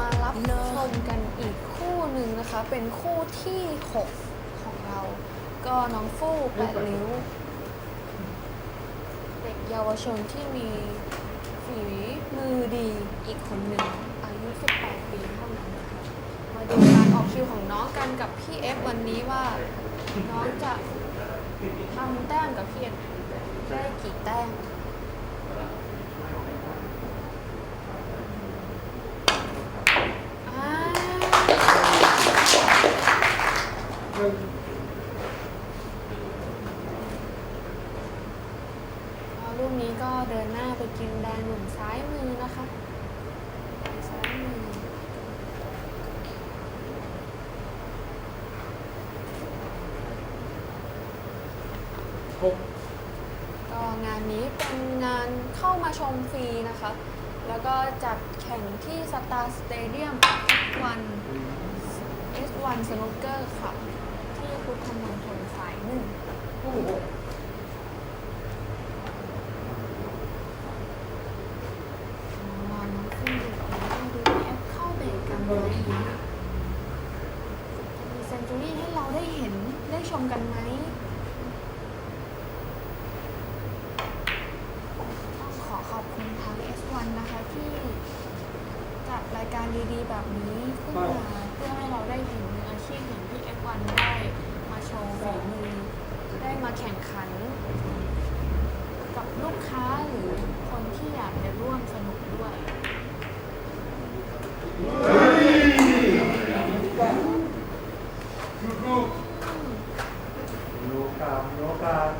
มารับชมกันอีกคู่หนึ่งนะคะ เป็นคู่ที่ 6 ของเรา ก็น้องฟู่แปดริ้ว เด็กเยาวชนที่มีฝีมือดีอีกคนหนึ่ง อายุ 18 ปีเท่านั้นนะคะ มาดูการออกคิวของน้องกันกับพี่เอฟวันนี้ว่า น้องจะทำแต้มกับพี่เอฟได้กี่แต้ม พอลูกนี้ก็เดินหน้าไปกินแดงหนุนซ้ายมือนะคะซ้ายมือหกก็งานนี้เป็นงานเข้ามาชมฟรีนะคะ แล้วก็จัดแข่งที่สตาร์สเตเดียมวัน S1 Snooker ค่ะที่พุทธมณฑลสายหนึ่ง คู่หก นอนน้องขึ้นอยู่ต้องดูแอปเข้าเบรกกันไหมจะมีเซนจูรี่ให้เราได้เห็น ได้ชมกันไหมต้องขอขอบคุณทาง S1 นะคะ ที่จัดรายการดีๆ แบบนี้ขึ้นมาเพื่อให้เราได้เห็นมืออาชีพอย่างที่ F1 ได้มาโชว์ฝีมือได้มาแข่งขัน กับลูกค้าหรือคนที่อยากจะร่วมสนุกด้วย ลูกลูกลูกกามลูกกาม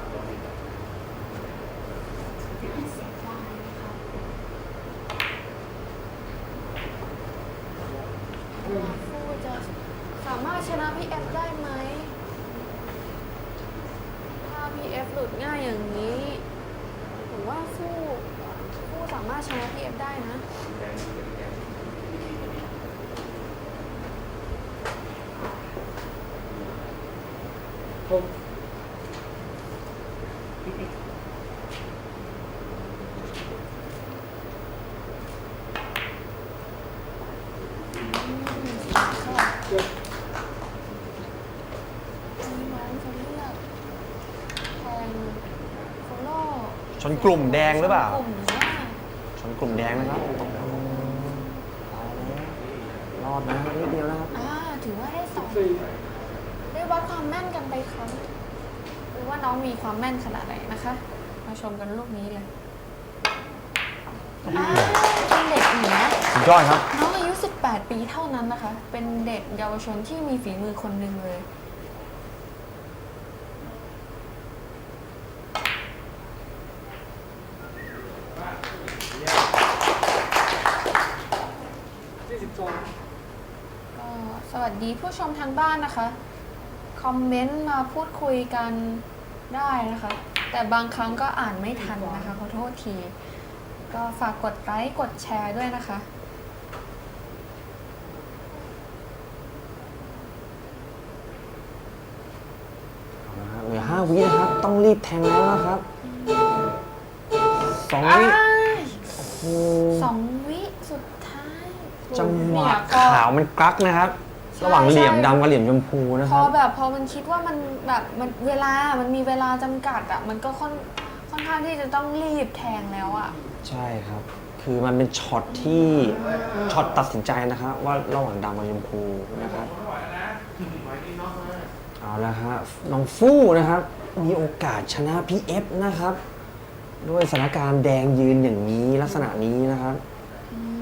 เสียดายนะคะ มาฟูจะสามารถชนะพี่เอฟได้ไหม ถ้าพี่เอฟหลุดง่ายอย่างนี้ ผมว่าฟูฟูสามารถชนะพี่เอฟได้นะหก อืมค่ะ เจ็ด มีน้องจะเลือกแทงโคโล ชน กลุ่มแดงหรือเปล่าชนกลุ่มว่า ชนกลุ่มแดงนะครับรอดนะนิดเดียวนะครับอ่าถือว่าได้สองสี่ได้วัดความแม่นกันไปครั้งดูว่าน้องมีความแม่นขนาดไหนนะคะ มาชมกันลูกนี้เลยอ่าเป็นเด็กเหนือสุดยอดครับ น้องอายุ 18 ปีเท่านั้นนะคะ เป็นเด็กเยาวชนที่มีฝีมือคนหนึ่งเลย สี่สิบสอง ก็สวัส ดีผู้ชมทางบ้านนะคะ คอมเมนต์มาพูดคุยกันได้นะคะ แต่บางครั้งก็อ่านไม่ทันนะคะขอโทษที ก็ฝากกดไลค์กดแชร์ด้วยนะคะ เอาละครับเหลือห้าวินะครับ ต้องรีบแทงแล้วนะครับสองวิอ้ายโอ้สองวิสุดท้ายจังหวะเนี่ยพอขาวมันกรักนะครับใช่ ระหว่างเหลี่ยมใช่ดำกับเหลี่ยมชมพูนะพคอรับ แบบพอมันคิดว่ามันแบบมันเวลา มันมีเวลาจำกัดอะมันก็ค่อนค่อนข้างที่จะต้องรีบแทงแล้วอะใช่ครับ คือมันเป็นช็อตที่ช็อตตัดสินใจนะครับว่าระหว่างดำกับชมพูนะครับเอาละฮะน้องฟู่นะครับ มีโอกาสชนะพี่เอฟนะครับ ด้วยสถานการณ์แดงยืนอย่างนี้ลักษณะนี้นะครับ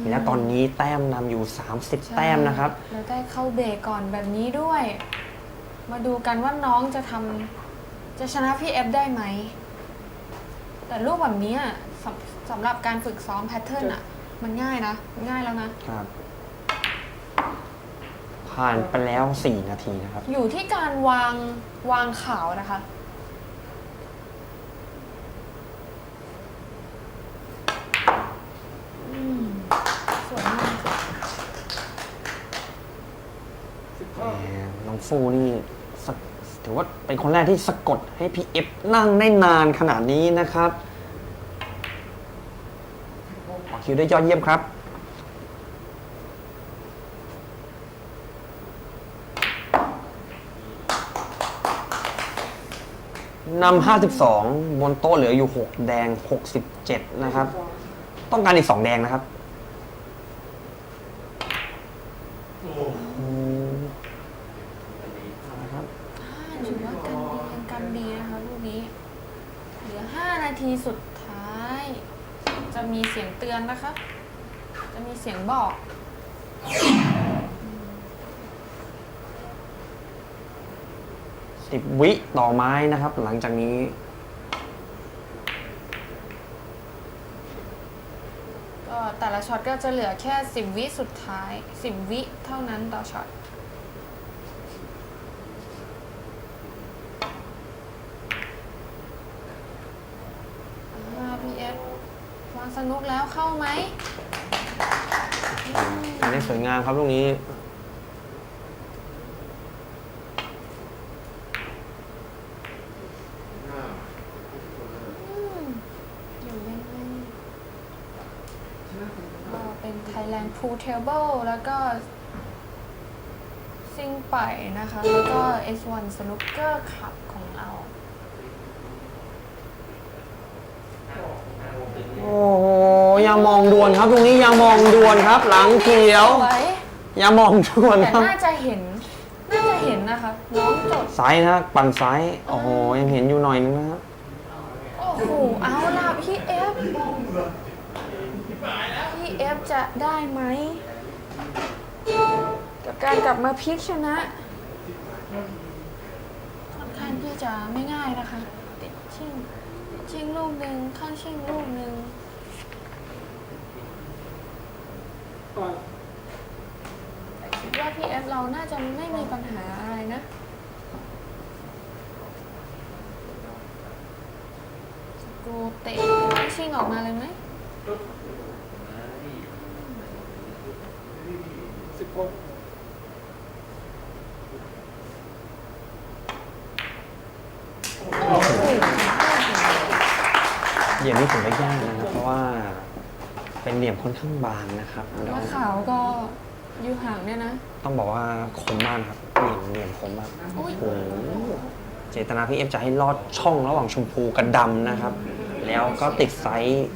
และตอนนี้แต้มนำอยู่ 30 แต้มนะครับ แล้วได้เข้าเบรกก่อนแบบนี้ด้วย มาดูกันว่าน้องจะทำจะชนะพี่เอฟได้ไหม แต่รูปแบบนี้อะสำสำหรับการฝึกซ้อมแพทเทิร์นอะ มันง่ายนะมันง่ายแล้วนะ ครับ ผ่านไปแล้ว 4 นาทีนะครับ อยู่ที่การวางวางขาวนะคะ น้องฟูนี่ถือว่าเป็นคนแรกที่สะกดให้พี่เอฟนั่งได้นานขนาดนี้นะครับออกคิวได้ยอดเยี่ยมครับนำห้าสิบสองบนโต๊ะเหลืออยู่หกแดงหกสิบเจ็ดนะครับ ต้องการอีกสองแดงนะครับ สียงเตือนนะคะ จะมีเสียงบอก10วิต่อไม้นะครับ หลังจากนี้ ก็แต่ละช็อตก็จะเหลือแค่ 10 วิสุดท้าย 10 วิเท่านั้นต่อช็อต อ่าพีเอฟวาง สนุกแล้วเข้าไหมอืมอันนี้สวยงามครับลูกนี้ห้าอืมอยู่ยังไงก็เป็น Thailand Pool Table แล้วก็ซิงไปนะคะ แล้วก็ S1 Snooker Club ของเรา โอ้โหอ ย่ามองดวนครับ ตรงนี้อย่ามองดวนครับ หลังเขียวสวยอย่ามองดวนแต่ครับ น่าจะเห็น น่าจะเห็นนะคะ น้องจด ซ้ายนะปั่นซ้าย โอ้โห ยังเห็นอยู่หน่อยนึงนะครับ โอ้โห เอาล่ะพี่เอฟ พี่เอฟจะได้ไหม กับการกลับมาพลิกชนะ ค่อนข้างที่จะไม่ง่ายนะคะ ติดชิงชิงลูกหนึ่งเข้าชิงลูกหนึ่ง แต่คิดว่าพี่เอฟเราน่าจะไม่มีปัญหาอะไรนะ กูเตะชิงออกมาเลยไหมสิบหกโอ้โหเหลี่ยมนี้ถือว่ายากนะครับ เพราะว่าเป็นเหลี่ยมค่อนข้างบางนะครับแล้วมะขาวก็อยู่ห่างเนี่ยนะ ต้องบอกว่าคมมากครับเหลี่ยมเหลี่ยมคมมากอุ๊ยโอ้โหเจตนาพี่เอฟจะให้ลอดช่องระหว่างชมพูกับดำนะครับ แล้วก็ติดไซส์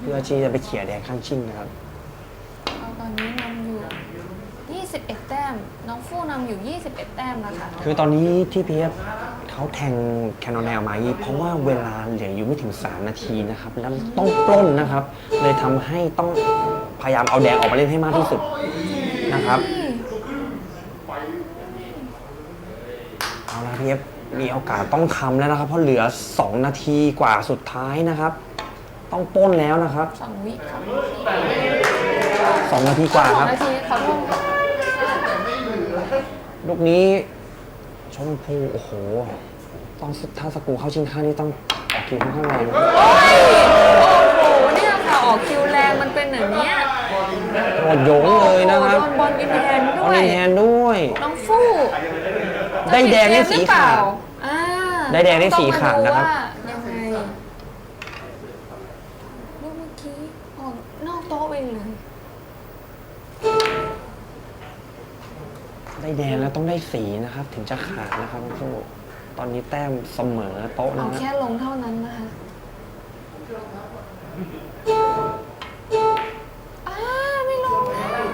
เพื่อที่จะไปเขี่ยแดงข้างชิ่งนะครับ เอาตอนนี้นำอยู่ 21 แต้ม น้องฟู่นำอยู่ 21 แต้มแล้วค่ะ คือตอนนี้ที่พีเอฟ เขาแทงแคนนอนแนลมาอีกเพราะว่าเวลาเหลืออยู่ไม่ถึง 3 นาทีนะครับ แล้วต้องปล้นนะครับ เลยทำให้ต้องพยายามเอาแดงออกมาเล่นให้มากที่สุดนะครับ เอาละพีเอฟมีโอกาสต้องทำแล้วนะครับ เพราะเหลือ 2 นาทีกว่าสุดท้ายนะครับ ต้องปล้นแล้วนะครับสองวิค่ะ2นาทีกว่าสอคงรับ นาทีขอโทษลูกนี้ชมพูโอ้โห ต้องถ้าสกรูเข้าชิงข้างนี่ต้องออกคิวค่อนข้างแรงโอ้โหเนี่ยค่ะออกคิวแรงมันเป็นอย่างเนี้ยโดดโยงเลยนะครับโดนบอลอินแฮนด์อด้อวยนแฮนด้วย น้องฟู่ได้แดงได้สีขาด อ่าได้แดงได้สีขาดนะครับ ต้องมาดูว่ายังไงลูกเมื่อกี้ออกนอกโต๊ะไปเลยได้แดงแล้วต้องได้สีนะครับ ถึงจะขาดนะครับทั้งคู่ ตอนนี้แต้มเสมอโต๊ะเอานะแค่ฮะลงเท่านั้นนะคะอ้าไม่ลงแล้ว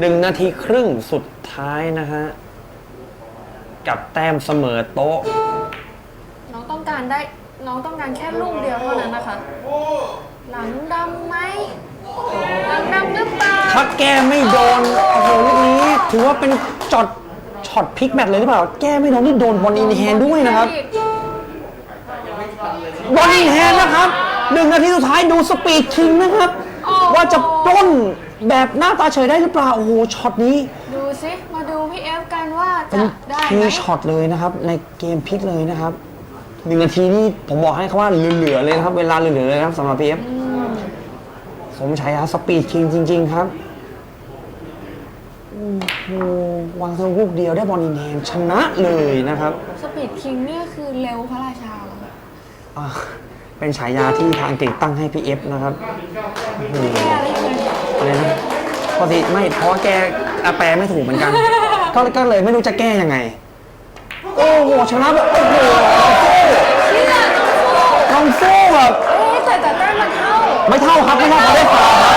หนึ่งนาทีครึ่งสุดท้ายนะฮะ กับแต้มเสมอโต๊ะ น้องต้องการได้ น้องต้องการแค่ลูกเดียวเท่านั้นนะคะ หลังดำไหม หลังดำหรือเปล่า ถ้าแก้ไม่โดน โอ้โหลูกนี้ ถือว่าเป็นจอด ช็อตพลิกแมตช์เลยหรือเปล่า แก้ไม่โดนนี่โดนบอลอินแฮนด์ด้วยนะครับ บอลอินแฮนด์นะครับหนึ่งนาทีสุดท้ายดูสปีดคิงนะครับโอ้โหว่าจะปล้นแบบหน้าตาเฉยได้หรือเปล่า โอ้โห ช็อตนี้ ดูสิมาดูพี่เอฟกันว่าเป็จะนได้คีไหมย์ช็อตเลยนะครับ ในเกมพลิกเลยนะครับหนึ่งนาทีนี่ผมบอกให้เขาว่าเหลือๆเลยนะครับ เวลาเหลือๆเลยนะครับสำหรับพีเอฟสมฉายาสปีดคิงจริง ๆ ครับ โอ้โหวางทางลูกเดียวได้บอลอินแฮนด์ชนะเลยนะครับสปีดคิงเนี่ยคือเร็วพระราชาเหรอคะอ่าเป็นฉายาที่ทางอังกฤษตั้งให้พีเอฟนะครับโอ้โหแก้ได้ไหมอะไรนะปกติไม่เพราะว่าแกอะแปลไม่ถูกเหมือนกัน ก็ก็เลยไม่รู้จะแก้ยังไง โอ้โหชนะแบบโอ้โหเชื่อน้องฟูน้องฟูแบบ เอ๊ะแต่แต่แต้มมันเท่า ไม่เท่าครับไม่เท่าเขาได้ฟาวครับ